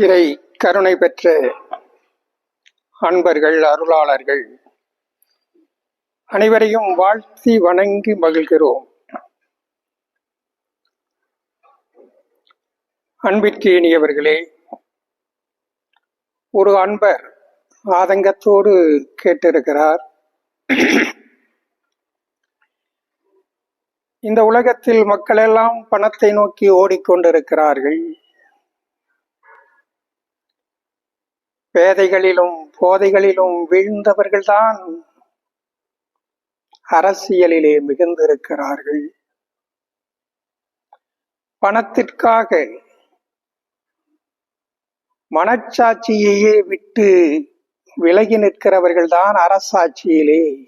இறை கருணை பெற்ற அன்பர்கள் அருளாளர்கள் அனைவரையும் வாழ்த்தி வணங்கி மகிழ்கிறோம். அன்பிற்கு இனியவர்களே ஒரு அன்பர் ஆதங்கத்தோடு கேட்டிருக்கிறார். இந்த உலகத்தில் மக்களெல்லாம் பணத்தை நோக்கி ஓடிக்கொண்டிருக்கிறார்கள். பேதைகளிலும் போதைகளிலும் வீழ்ந்தவர்கள்தான் அரசியலிலே மிகுந்திருக்கிறார்கள். பணத்திற்காக மனச்சாட்சியையே விட்டு விலகி நிற்கிறவர்கள்தான் அரசாட்சியிலே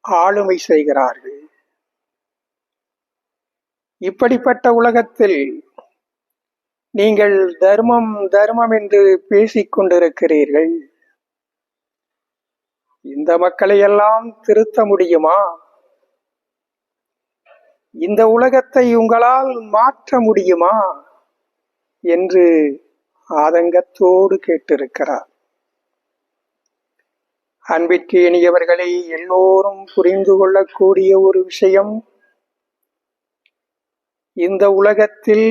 ஆளுமை செய்கிறார்கள். இப்படிப்பட்ட உலகத்தில் நீங்கள் தர்மம் தர்மம் என்று பேசிக் கொண்டிருக்கிறீர்கள். இந்த மக்களை எல்லாம் திருத்த முடியுமா? இந்த உலகத்தை உங்களால் மாற்ற முடியுமா? என்று ஆதங்கத்தோடு கேட்டிருக்கிறார். அன்பிற்கு இனியவர்களை எல்லோரும் புரிந்து கொள்ளக்கூடிய ஒரு விஷயம் இந்த உலகத்தில்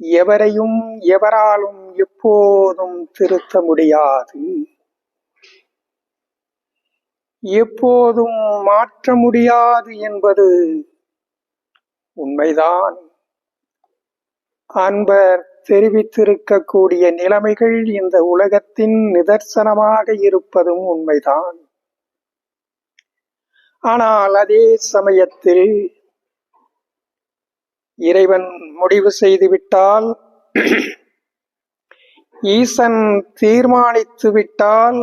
எவரையும் எவராலும் எப்போதும் திருத்த முடியாது. எப்போதும் மாற்ற முடியாது என்பது உண்மைதான். அன்பர் தெரிவித்திருக்கக்கூடிய நிலைமைகள் இந்த உலகத்தின் நிதர்சனமாக இருப்பதும் உண்மைதான். ஆனால் அதே சமயத்தில் இறைவன் முடிவு செய்துவிட்டால் ஈசன் தீர்மானித்து விட்டால்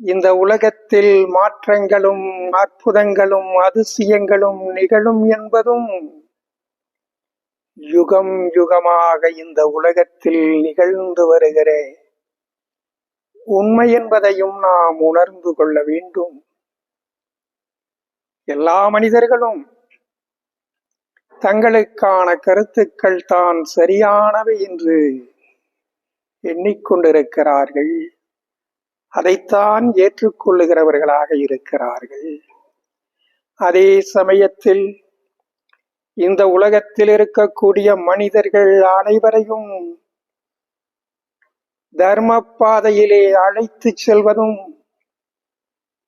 இந்த உலகத்தில் மாற்றங்களும் அற்புதங்களும் அதிசயங்களும் நிகழும் என்பதும் யுகம் யுகமாக இந்த உலகத்தில் நிகழ்ந்து வருகிற உண்மை என்பதையும் நாம் உணர்ந்து கொள்ள வேண்டும். எல்லா மனிதர்களும் தங்களுக்கான கருத்துக்கள் தான் சரியானவை என்று எண்ணிக்கொண்டிருக்கிறார்கள். அதைத்தான் ஏற்றுக்கொள்ளுகிறவர்களாக இருக்கிறார்கள். அதே சமயத்தில் இந்த உலகத்தில் இருக்கக்கூடிய மனிதர்கள் அனைவரையும் தர்ம பாதையிலே அழைத்து செல்வதும்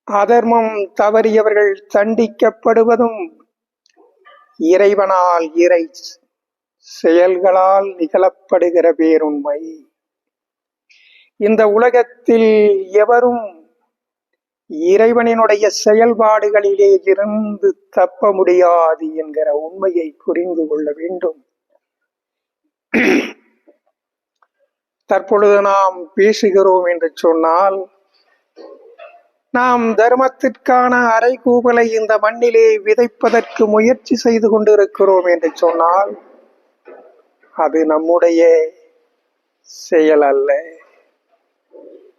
அதர்மம் தவறியவர்கள் தண்டிக்கப்படுவதும் இறைவனால் இறை செயல்களால் நிகழப்படுகிற பேருண்மை. இந்த உலகத்தில் எவரும் இறைவனினுடைய செயல்பாடுகளிலே இருந்து தப்ப முடியாது என்கிற உண்மையை புரிந்து கொள்ள வேண்டும். தற்பொழுது நாம் பேசுகிறோம் என்று சொன்னால் நாம் தர்மத்திற்கான அறைகூவலை இந்த மண்ணிலே விதைப்பதற்கு முயற்சி செய்து கொண்டிருக்கிறோம் என்று சொன்னால் அது நம்முடைய செயல் அல்ல.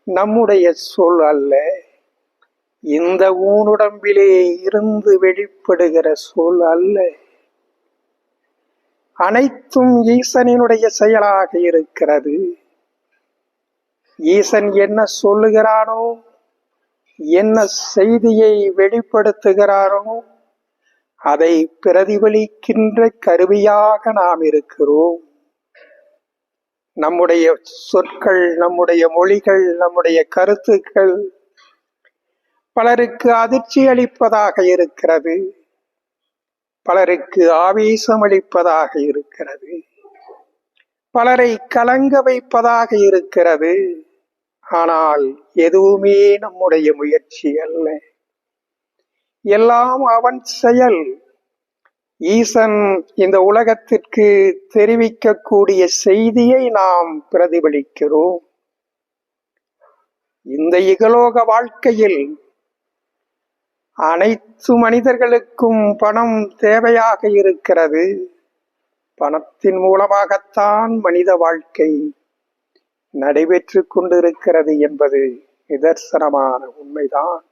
நம்முடைய சொல் அல்ல. இந்த ஊனுடம்பிலே இருந்து வெளிப்படுகிற சொல் அல்ல. அனைத்தும் ஈசனினுடைய செயலாக இருக்கிறது. ஈசன் என்ன சொல்லுகிறானோ என்ன செய்தியை வெளிப்படுத்துகிறாரோ அதை பிரதிபலிக்கின்ற கருவியாக நாம் இருக்கிறோம். நம்முடைய சொற்கள் நம்முடைய மொழிகள் நம்முடைய கருத்துக்கள் பலருக்கு அதிர்ச்சி அளிப்பதாக இருக்கிறது. பலருக்கு ஆவேசம் அளிப்பதாக இருக்கிறது. பலரை கலங்க வைப்பதாக இருக்கிறது. ஆனால் எதுவுமே நம்முடைய முயற்சி அல்ல. எல்லாம் அவன் செயல். ஈசன் இந்த உலகத்திற்கு தெரிவிக்கக்கூடிய செய்தியை நாம் பிரதிபலிக்கிறோம். இந்த இகலோக வாழ்க்கையில் அனைத்து மனிதர்களுக்கும் பணம் தேவையாக இருக்கிறது. பணத்தின் மூலமாகத்தான் மனித வாழ்க்கை நடைபெற்று கொண்டிருக்கிறது என்பது நிதர்சனமான உண்மைதான்.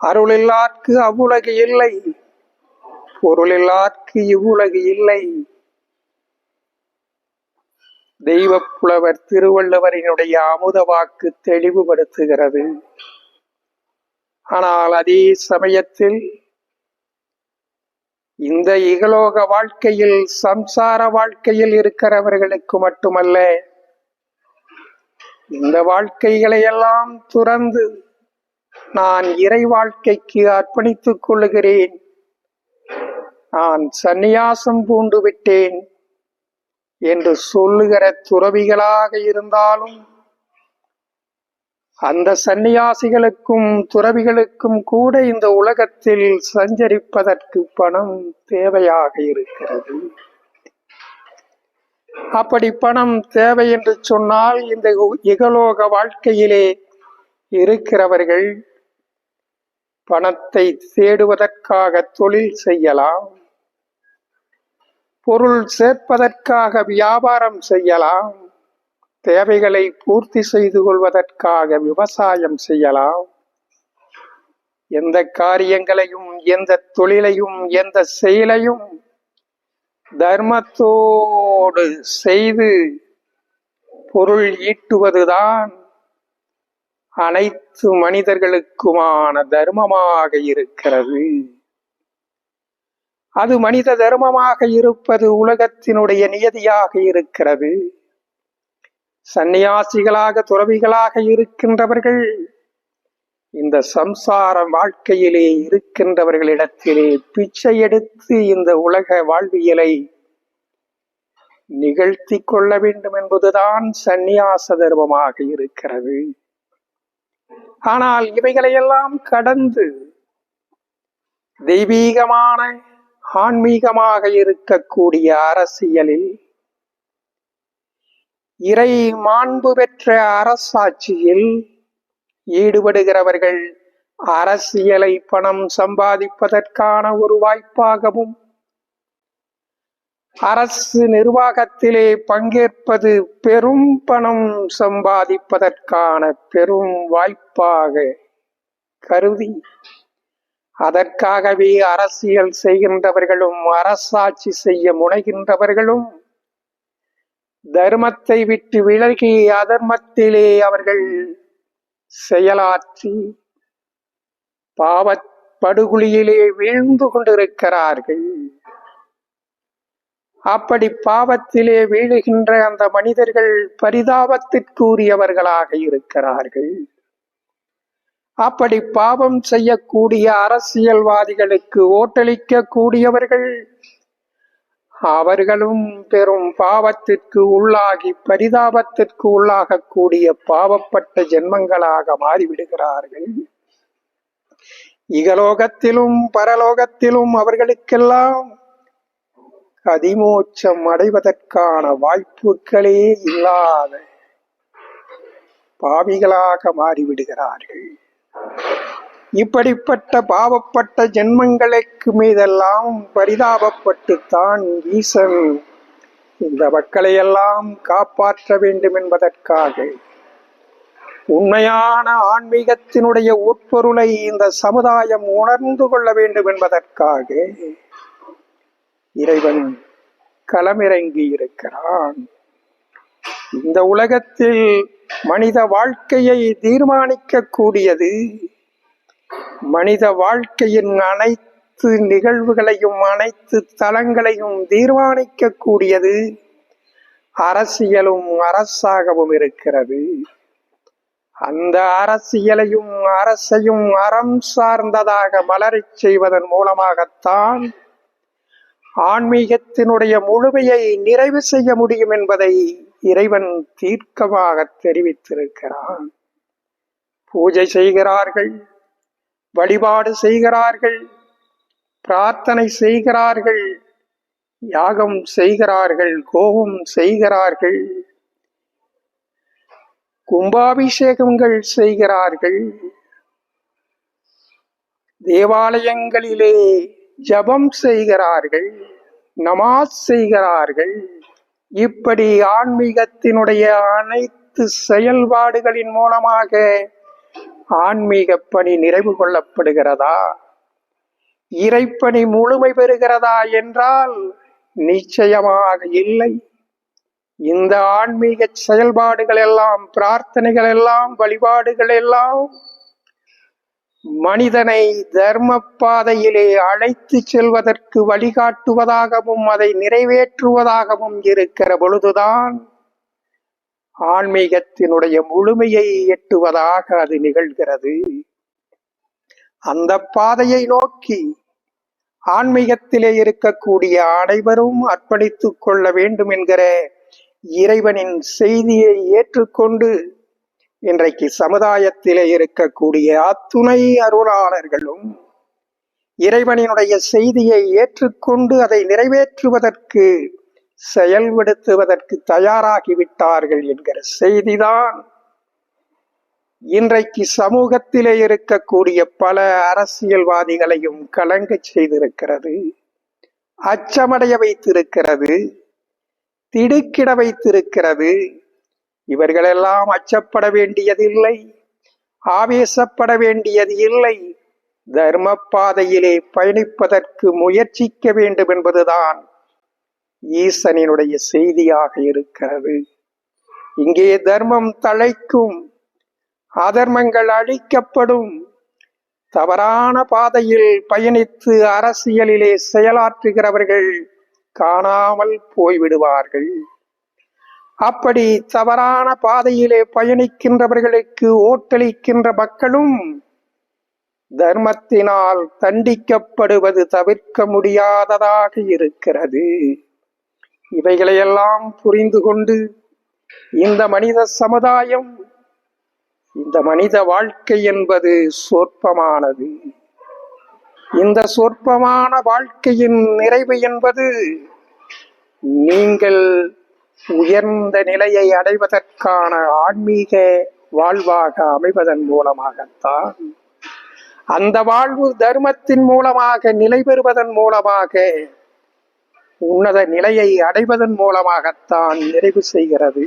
அருளில்லார்க்கு அவ்வுலகு இல்லை. பொருளில்லார்க்கு இவ்வுலகு இல்லை. தெய்வ புலவர் திருவள்ளுவரினுடைய அமுத வாக்கு தெளிவுபடுத்துகிறது. ஆனால் அதே சமயத்தில் இந்த இகலோக வாழ்க்கையில் சம்சார வாழ்க்கையில் இருக்கிறவர்களுக்கு மட்டுமல்ல இந்த வாழ்க்கைகளை எல்லாம் துறந்து நான் இறை வாழ்க்கைக்கு அர்ப்பணித்துக் கொள்ளுகிறேன். நான் சந்நியாசம் பூண்டு விட்டேன் என்று சொல்லுகிற துறவிகளாக இருந்தாலும் அந்த சந்நியாசிகளுக்கும் துறவிகளுக்கும் கூட இந்த உலகத்தில் சஞ்சரிப்பதற்கு பணம் தேவையாக இருக்கிறது. அப்படி பணம் தேவை என்று சொன்னால் இந்த இகலோக வாழ்க்கையிலே இருக்கிறவர்கள் பணத்தை தேடுவதற்காக தொழில் செய்யலாம் பொருள் சேர்ப்பதற்காக வியாபாரம் செய்யலாம் தேவைகளை பூர்த்தி செய்து கொள்வதற்காக விவசாயம் செய்யலாம். எந்த காரியங்களையும் எந்த தொழிலையும் எந்த செயலையும் தர்மத்தோடு செய்து பொருள் ஈட்டுவதுதான் அனைத்து மனிதர்களுக்குமான தர்மமாக இருக்கிறது. அது மனித தர்மமாக இருப்பது உலகத்தினுடைய நியதியாக இருக்கிறது. சந்நியாசிகளாக துறவிகளாக இருக்கின்றவர்கள் இந்த சம்சார வாழ்க்கையிலே இருக்கின்றவர்களிடத்திலே பிச்சை எடுத்து இந்த உலக வாழ்வியலை நிகழ்த்தி கொள்ள வேண்டும் என்பதுதான் சந்நியாச தர்மமாக இருக்கிறது. ஆனால் இவைகளையெல்லாம் கடந்து தெய்வீகமான ஆன்மீகமாக இருக்கக்கூடிய அரசியலில் இறை மாண்பு பெற்ற அரசாட்சியில் ஈடுபடுகிறவர்கள் அரசியலை பணம் சம்பாதிப்பதற்கான ஒரு வாய்ப்பாகவும் அரசு நிர்வாகத்திலே பங்கேற்பது பெரும் பணம் சம்பாதிப்பதற்கான பெரும் வாய்ப்பாக கருதி அதற்காகவே அரசியல் செய்கின்றவர்களும் அரசாட்சி செய்ய முனைகின்றவர்களும் தர்மத்தை விட்டு விலகி அதர்மத்திலே அவர்கள் செயலாற்றி பாவத் படுகுழியிலே வீழ்ந்து கொண்டிருக்கிறார்கள். அப்படி பாவத்திலே வீழுகின்ற அந்த மனிதர்கள் பரிதாபத்திற்குரியவர்களாக இருக்கிறார்கள். அப்படி பாவம் செய்யக்கூடிய அரசியல்வாதிகளுக்கு ஓட்டளிக்க கூடியவர்கள் அவர்களும் பெரும் பாவத்திற்கு உள்ளாகி பரிதாபத்திற்கு உள்ளாகக்கூடிய பாவப்பட்ட ஜென்மங்களாக மாறிவிடுகிறார்கள். இகலோகத்திலும் பரலோகத்திலும் அவர்களுக்கெல்லாம் அதிமோட்சம் அடைவதற்கான வாய்ப்புகளே இல்லாத பாவிகளாக மாறிவிடுகிறார்கள். இப்படிப்பட்ட பாவப்பட்ட ஜென்மங்களுக்கு மீதெல்லாம் பரிதாபப்பட்டுத்தான் ஈசன். இந்த மக்களையெல்லாம் காப்பாற்ற வேண்டும் என்பதற்காக உண்மையான ஆன்மீகத்தினுடைய உட்பொருளை இந்த சமுதாயம் உணர்ந்து கொள்ள வேண்டும் என்பதற்காக இறைவன் களமிறங்கி இருக்கிறான். இந்த உலகத்தில் மனித வாழ்க்கையை தீர்மானிக்கக்கூடியது மனித வாழ்க்கையின் அனைத்து நிகழ்வுகளையும் அனைத்து தளங்களையும் தீர்மானிக்க கூடியது அரசியலும் அரசாகவும் இருக்கிறது. அந்த அரசியலையும் அரசையும் அறம் சார்ந்ததாக மலரச் செய்வதன் மூலமாகத்தான் ஆன்மீகத்தினுடைய முழுமையை நிறைவு செய்ய முடியும் என்பதை இறைவன் தீர்க்கமாக தெரிவித்திருக்கிறான். பூஜை செய்கிறார்கள். வழிபாடு செய்கிறார்கள் பிரார்த்தனை செய்கிறார்கள் யாகம் செய்கிறார்கள் கோபம் செய்கிறார்கள் கும்பாபிஷேகங்கள் செய்கிறார்கள். தேவாலயங்களிலே ஜபம் செய்கிறார்கள் நமாஸ் செய்கிறார்கள். இப்படி ஆன்மீகத்தினுடைய அனைத்து செயல்பாடுகளின் மூலமாக ஆன்மீக பணி நிறைவு கொள்ளப்படுகிறதா? இறைப்பணி முழுமை பெறுகிறதா என்றால் நிச்சயமாக இல்லை. இந்த ஆன்மீக செயல்பாடுகள் எல்லாம் பிரார்த்தனைகள் எல்லாம் வழிபாடுகள் எல்லாம் மனிதனை தர்ம பாதையிலே அழைத்து செல்வதற்கு வழிகாட்டுவதாகவும் அதை நிறைவேற்றுவதாகவும் இருக்கிற பொழுதுதான் ஆன்மீகத்தினுடைய முழுமையை எட்டுவதாக அது நிகழ்கிறது. அந்த பாதையை நோக்கி ஆன்மீகத்திலே இருக்கக்கூடிய அனைவரும் அர்ப்பணித்துக் கொள்ள வேண்டும் என்கிற இறைவனின் செய்தியை ஏற்றுக்கொண்டு இன்றைக்கு சமுதாயத்திலே இருக்கக்கூடிய அத்துணை அருளாளர்களும் இறைவனினுடைய செய்தியை ஏற்றுக்கொண்டு அதை நிறைவேற்றுவதற்கு செயல்படுத்துவதற்கு தயாராகிவிட்டார்கள் என்கிற செய்திதான் இன்றைக்கு சமூகத்திலே இருக்கக்கூடிய பல அரசியல்வாதிகளையும் கலங்க செய்திருக்கிறது. அச்சமடைய வைத்திருக்கிறது. திடுக்கிட வைத்திருக்கிறது. இவர்களெல்லாம் அச்சப்பட வேண்டியதில்லை. ஆவேசப்பட வேண்டியது இல்லை. தர்ம பாதையிலே பயணிப்பதற்கு முயற்சிக்க வேண்டும் என்பதுதான் ஈசனினுடைய செய்தியாக இருக்கிறது. இங்கே தர்மம் தழைக்கும் அதர்மங்கள் அழிக்கப்படும். தவறான பாதையில் பயணித்து அரசியலிலே செயலாற்றுகிறவர்கள் காணாமல் போய்விடுவார்கள். அப்படி தவறான பாதையிலே பயணிக்கின்றவர்களுக்கு ஓட்டளிக்கின்ற மக்களும் தர்மத்தினால் தண்டிக்கப்படுவது தவிர்க்க முடியாததாக இருக்கிறது. இவைகளையெல்லாம் புரிந்து கொண்டு இந்த மனித சமுதாயம் இந்த மனித வாழ்க்கை என்பது சொற்பமானது. இந்த சொற்பமான வாழ்க்கையின் நிறைவு என்பது நீங்கள் உயர்ந்த நிலையை அடைவதற்கான ஆன்மீக வாழ்வாக அமைவதன் மூலமாகத்தான் அந்த வாழ்வு தர்மத்தின் மூலமாக நிலை பெறுவதன் மூலமாக உன்னத நிலையை அடைவதன் மூலமாகத்தான் நிறைவு செய்கிறது.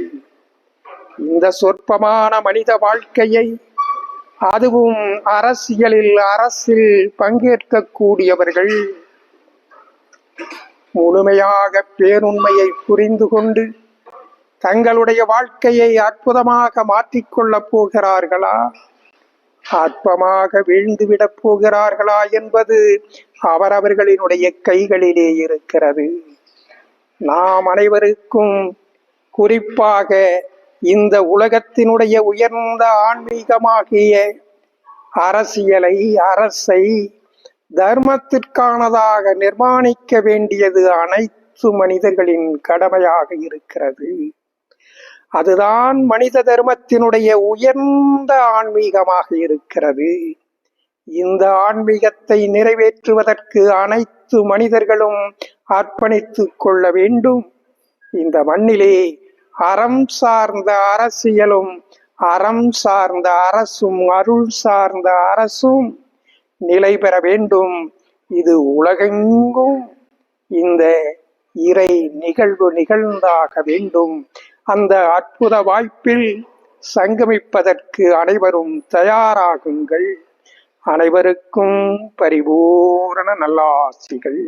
இந்த சொற்பமான மனித வாழ்க்கையை அதுவும் அரசியலில் அரசில் பங்கேற்கக்கூடியவர்கள் முழுமையாக பேருண்மையை புரிந்து கொண்டு தங்களுடைய வாழ்க்கையை அற்புதமாக மாற்றிக்கொள்ளப் போகிறார்களா? அற்பமாக வீழ்ந்துவிடப் போகிறார்களா என்பது அவரவர்களினுடைய கைகளிலே இருக்கிறது. நாம் அனைவருக்கும் குறிப்பாக இந்த உலகத்தினுடைய உயர்ந்த ஆன்மீகமாகிய அரசியலை அரசை தர்மத்திற்கானதாக நிர்மாணிக்க வேண்டியது அனைத்து மனிதர்களின் கடமையாக இருக்கிறது. அதுதான் மனித தர்மத்தினுடைய உயர்ந்த ஆன்மீகமாக இருக்கிறது. இந்த ஆன்மீகத்தை நிறைவேற்றுவதற்கு அனைத்து மனிதர்களும் அர்ப்பணித்துக் கொள்ள வேண்டும். இந்த மண்ணிலே அறம் சார்ந்த அரசியலும் அறம் சார்ந்த அரசும் அருள் சார்ந்த அரசும் நிலை பெற வேண்டும். இது உலகெங்கும் இந்த இறை நிகழ்வு நிகழ்ந்தாக வேண்டும். அந்த அற்புத வாய்ப்பில் சங்கமிப்பதற்கு அனைவரும் தயாராகுங்கள். அனைவருக்கும் பரிபூரண நல்லாசிகள்.